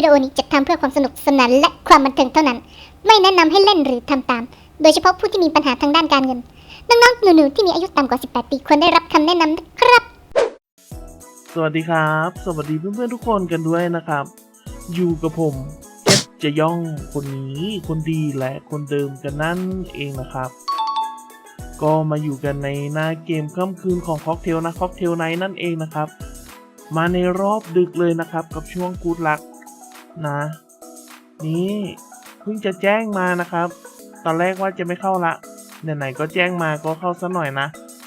วิดีโอนี้จัดทำเพื่อความสนุกสนานและความบันเทิงเท่านั้น ไม่แนะนำให้เล่นหรือทำตาม โดยเฉพาะผู้ที่มีปัญหาทางด้านการเงิน น้องๆหนูๆที่มีอายุต่ำกว่า 18 ปีควรได้รับคำแนะนำนะครับ สวัสดีครับ สวัสดีเพื่อนๆทุกคนกันด้วยนะครับ อยู่กับผมเจ็ดจะย่องคนนี้คนดีและคนเดิมกันนั่นเองนะครับ ก็มาอยู่กันในหน้าเกมค่ำคืนของค็อกเทลนะค็อกเทลไนนั่นเองนะครับมาในรอบดึกเลยนะครับกับช่วงกูดลัก นะ นี่เพิ่งจะแจ้งมานะครับ ตอนแรกว่าจะไม่เข้าละไหนๆก็แจ้งมาก็เข้าซะหน่อยนะ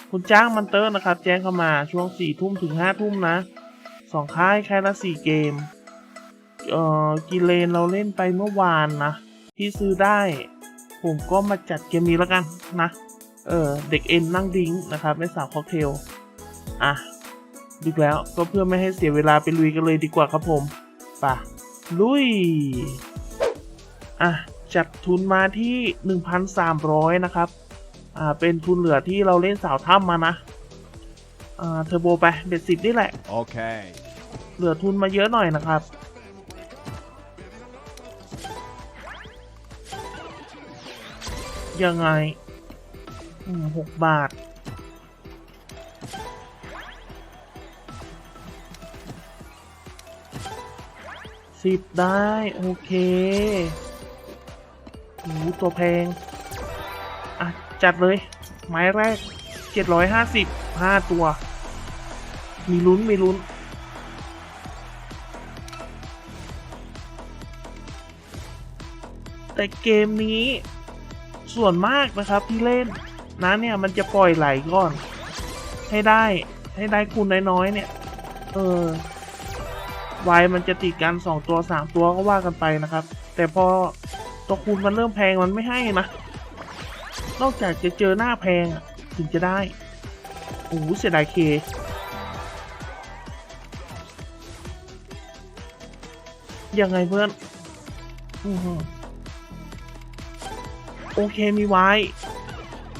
คุณจ้างมันเตอร์นะครับ แจ้งเข้ามาช่วงสี่ทุ่มถึงห้าทุ่มนะสองค่ายค่ายละสี่เกม เอ่อกิเลนเราเล่นไปเมื่อวานนะ ที่ซื้อได้ ผมก็มาจัดเกมนี้แล้วกันนะ เออเด็กเอ็นนั่งดิ้งนะครับในสาวค็อกเทล อะดึกแล้วก็เพื่อไม่ให้เสียเวลาไปลุยกันเลยดีกว่าครับผมไป่ะ ลุย อะ จัดทุนมาที่ 1,300 นะครับ อ่า เป็นทุนเหลือที่เราเล่นสาวถ้ำมานะ อ่า เทอร์โบไป เบ็ดสิบนี่แหละ Okay. เหลือทุนมาเยอะหน่อยนะครับ ยังไงอืมหกบาท สิบได้ โอเคโอ้ตัวแพง อะ จัดเลย ไม้แรกเจ็ดร้อยห้าสิบห้าตัว มีลุ้น มีลุ้น แต่เกมนี้ส่วนมากนะครับที่เล่นนะเนี่ยมันจะปล่อยไหลก่อน ให้ได้ให้ได้คูณน้อยๆเนี่ย เออ วายมันจะติดกันสองตัวสามตัวก็ว่ากันไปนะครับ แต่พอตัวคูณมันเริ่มแพงมันไม่ให้นะนอกจากจะเจอหน้าแพงถึงจะได้โอ้โหเสียดายเคยังไงเพื่อนโอเคมีไว้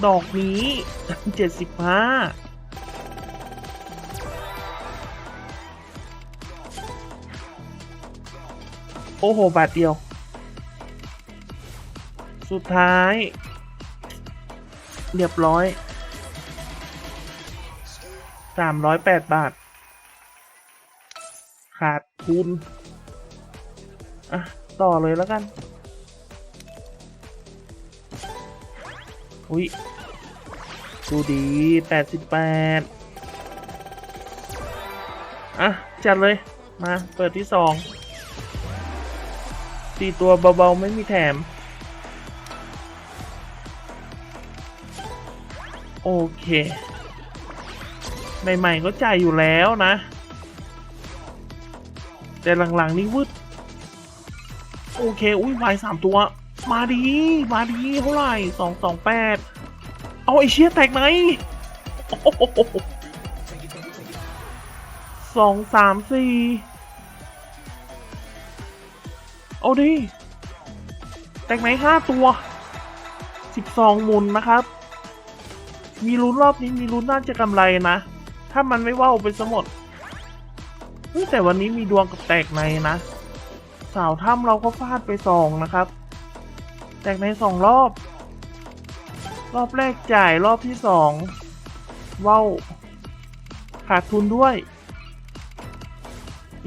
ดอกนี้เจ็ดสิบห้า โอ้โห บาทเดียว สุดท้าย เรียบร้อยสามร้อยแปดบาท ขาดทุนอะ ต่อเลยแล้วกัน อุ้ยดูดีแปดสิบแปดอะ จัดเลย มา เปิดที่สอง สี่ตัวเบาๆ ไม่มีแถม โอเค ใหม่ๆ ก็จ่ายอยู่แล้วนะ แต่หลังๆ นี่วืดโอเค อุ้ยวายสามตัว มาดี มาดีเท่าไหร่สองสองแปดเอาไอเชี่ยแตกไหนสองสามสี่ เอาดิ แตกไหนห้าตัวสิบสองหมุนนะครับ มีลุ้นรอบนี้มีลุ้นน่าจะกำไรนะ ถ้ามันไม่ว่าวไปซะหมดแต่วันนี้มีดวงกับแตกในนะ สาวถ้ำเราก็ฟาดไปสองนะครับ แตกในสองรอบ รอบแรกจ่ายรอบที่สองว้าวขาดทุนด้วย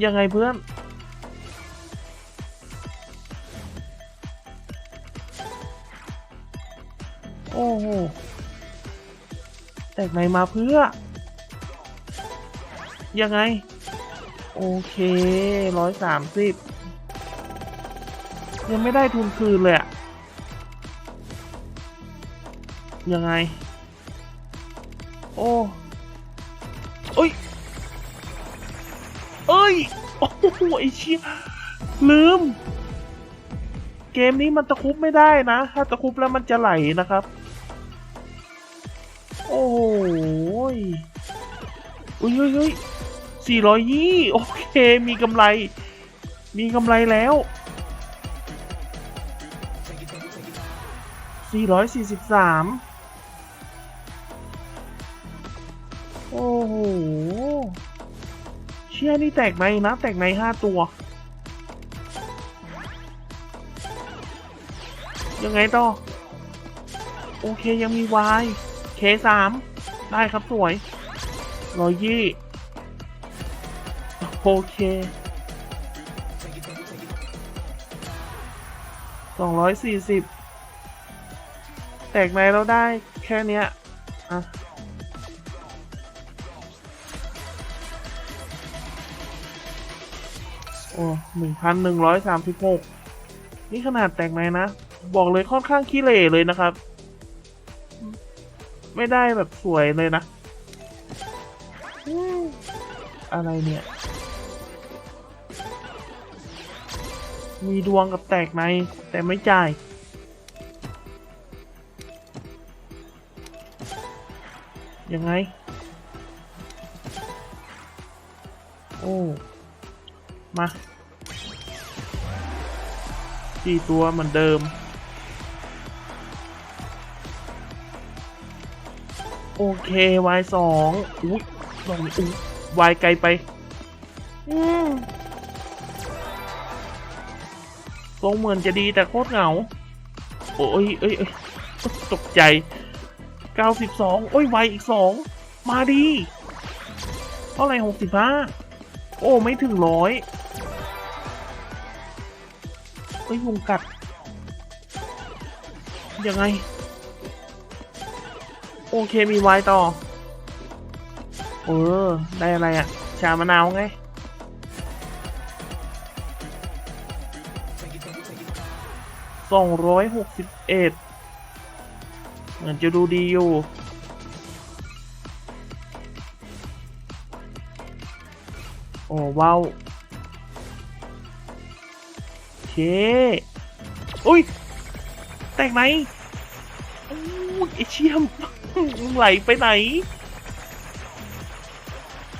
ยังไงเพื่อน โอ้โห แตกในมาเพื่อ ยังไง โอเคร้อยสามสิบยังไม่ได้ทุนคืนเลยอะยังไง โอ้เอ้ย เอ้ย โอ้โหไอ้เชี่ยลืม เกมนี้มันตะคุบไม่ได้นะ ถ้าตะคุบแล้วมันจะไหลนะครับ อ้ยอุ้ยอุ้ยสี่ร้อยยี่โอเค มีกำไร มีกำไรแล้วสี่ร้อยสี่สิบสามโอ้โห เชี่ยนี่แตกในนะ แตกในห้าตัว ยังไงต่อ โอเคยังมีวายเคสาม ได้ครับสวยร้อยยี่โอเคสองร้อยสี่สิบแตกในเราได้แค่เนี้ยอะโอ้หนึ่งพันหนึ่งร้อยสามสิบหกนี่ขนาดแตกในนะ บอกเลยค่อนข้างขี้เหร่เลยนะครับ ไม่ได้แบบสวยเลยนะ อะไรเนี่ย มีดวงกับแตกใน แต่ไม่จ่ายยังไง โอ้ มาสี่ตัวเหมือนเดิม โอเค y สองอุ้ยลองอุ้ย y ไกลไปอืมทรงเหมือนจะดีแต่โคตรเหงา โอ้ยเอ้ยเอ้ยตกใจ 92 โอ้ย y อีกสองมาดีเท่าไหร่65 โอ้ ไม่ถึงร้อยเอ้ยวงกัด ยังไง โอเคมีไวต่อ เออ ได้อะไรอะ่ะ ชามะนาวไง สองร้อยหกสิบเอ็ดเหมือนจะดูดีอยู่โอ้ว้าวเคอุ้ย แตกไหนโอ้ยไอเชี่ยม ไหลไปไหน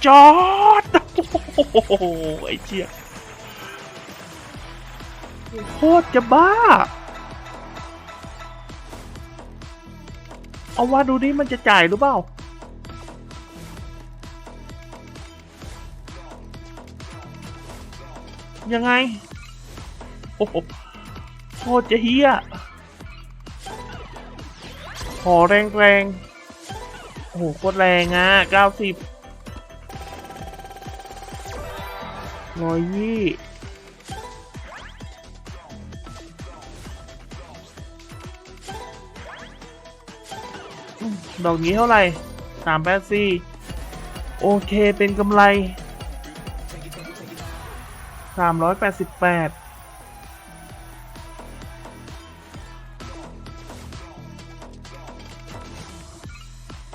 จอดโอ้โหไอเชี่ยโคตรจะบ้า เอาว่าดูดิมันจะจ่ายหรือเปล่า ยังไง โอ้โหโคตรจะเฮียขอแรงแรงๆ โอ้โหโคตรแรงอะเก้าสิบร้อยยี่ดอกนี้เท่าไหร่สามแปดสี่โอเคเป็นกำไรสามร้อยแปดสิบแปด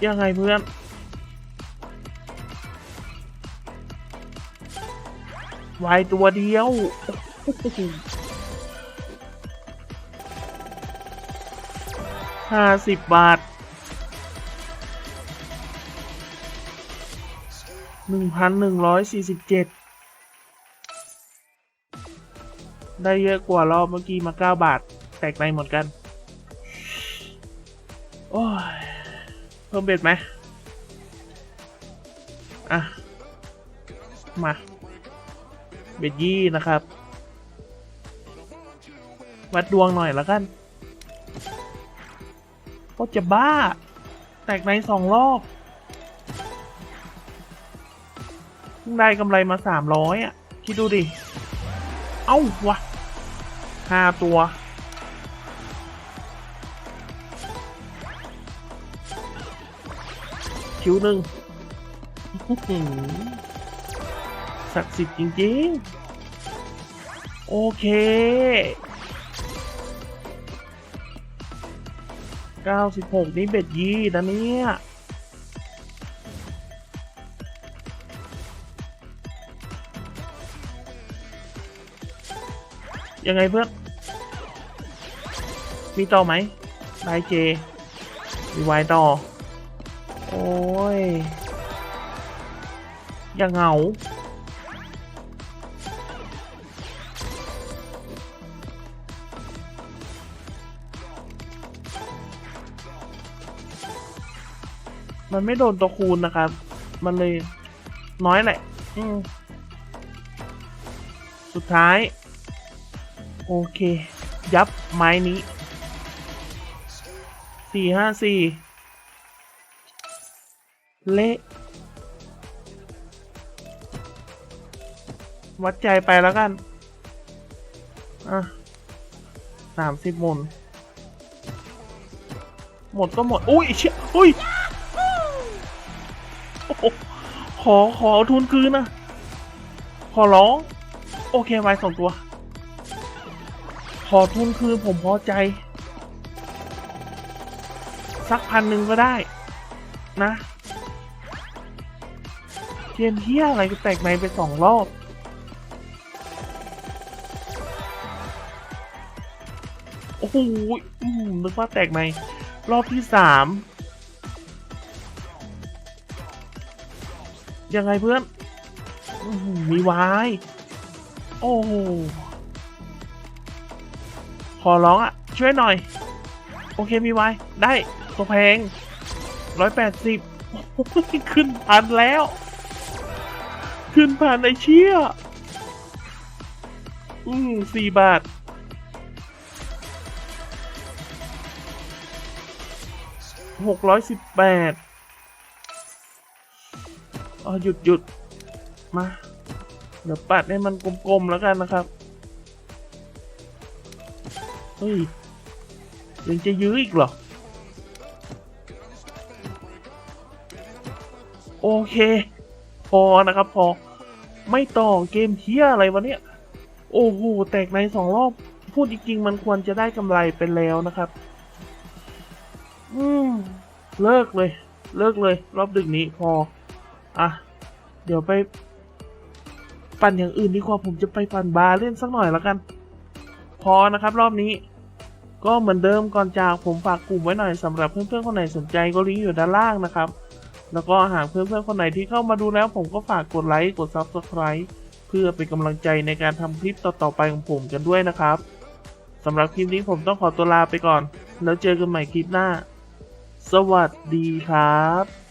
ยังไงเพื่อนวายตัวเดียว ห้าสิบบาท หนึ่งพันหนึ่งร้อยสี่สิบเจ็ด ได้เยอะกว่ารอบเมื่อกี้มาเก้าบาท แตกในหมดกัน โอ้ย เพิ่มเบ็ดไหมอะ มา เบ็ดยี่นะครับ วัดดวงหน่อยแล้วกันก็จะบ้า แตกในสองรอบเพิ่งได้กำไรมาสามร้อยอะ คิดดูดิ เอ้าวะห้าตัว คิวหนึ่งศักดิ์สิทธิ์จริงๆ โอเค 96 นี่เบ็ดยี่นะเนี่ยยังไงเพื่อน มีต่อไหมไลเจ มีวายต่อ โอ้ย อย่าเหงา มันไม่โดนตัวคูณนะครับ มันเลยน้อยแหละ สุดท้าย โอเค ยับไม้นี้สี่ห้าสี่ เละวัดใจไปแล้วกัน อะสามสิบหมุน หมดก็หมด อุ้ยเชี่ยอุ้ยโอ้โหขอ ขอเอาทุนคืนนะ ขอร้อง โอเคไว้สองตัว ขอทุนคืนผมพอใจ สักพันหนึ่งก็ได้ นะ เกมเฮียอะไรก็แตกในไปสองรอบโอ้โหอืมนึกว่าแตกในรอบที่สามยังไงเพื่อนอมีวายโอ้ขอร้องอะ ช่วยหน่อย โอเคมีวายได้ตัวแพงร้อยแปดสิบขึ้นพันแล้ว ขึ้นพันไอเชี่ยอืมสี่บาท หกร้อยสิบแปดอ๋อหยุดหยุดมา เดี๋ยวปัดให้มันกลมๆแล้วกันนะครับ เฮ้ย ยังจะยื้ออีกเหรอ โอเค พอนะครับ พอไม่ต่อเกมเทียอะไรวะเนี่ย โอ้โหแตกในสองรอบ พูดจริงๆมันควรจะได้กำไรไปแล้วนะครับ อืมเลิกเลย เลิกเลย รอบดึกนี้พอ อะ เดี๋ยวไป ปั่นอย่างอื่นดีกว่าผมจะไปปั่นบาร์เล่นสักหน่อยแล้วกัน พอนะครับรอบนี้ ก็เหมือนเดิมก่อนจากผมฝากกลุ่มไว้หน่อยสำหรับเพื่อนๆคนไหนสนใจก็ลิงก์อยู่ด้านล่างนะครับ แล้วก็หากเพื่อนๆคนไหนที่เข้ามาดูแล้วผมก็ฝากกดไลค์กด Subscribe เพื่อเป็นกำลังใจในการทำคลิปต่อๆไปของผมกันด้วยนะครับสำหรับคลิปนี้ผมต้องขอตัวลาไปก่อน แล้วเจอกันใหม่คลิปหน้า สวัสดีครับ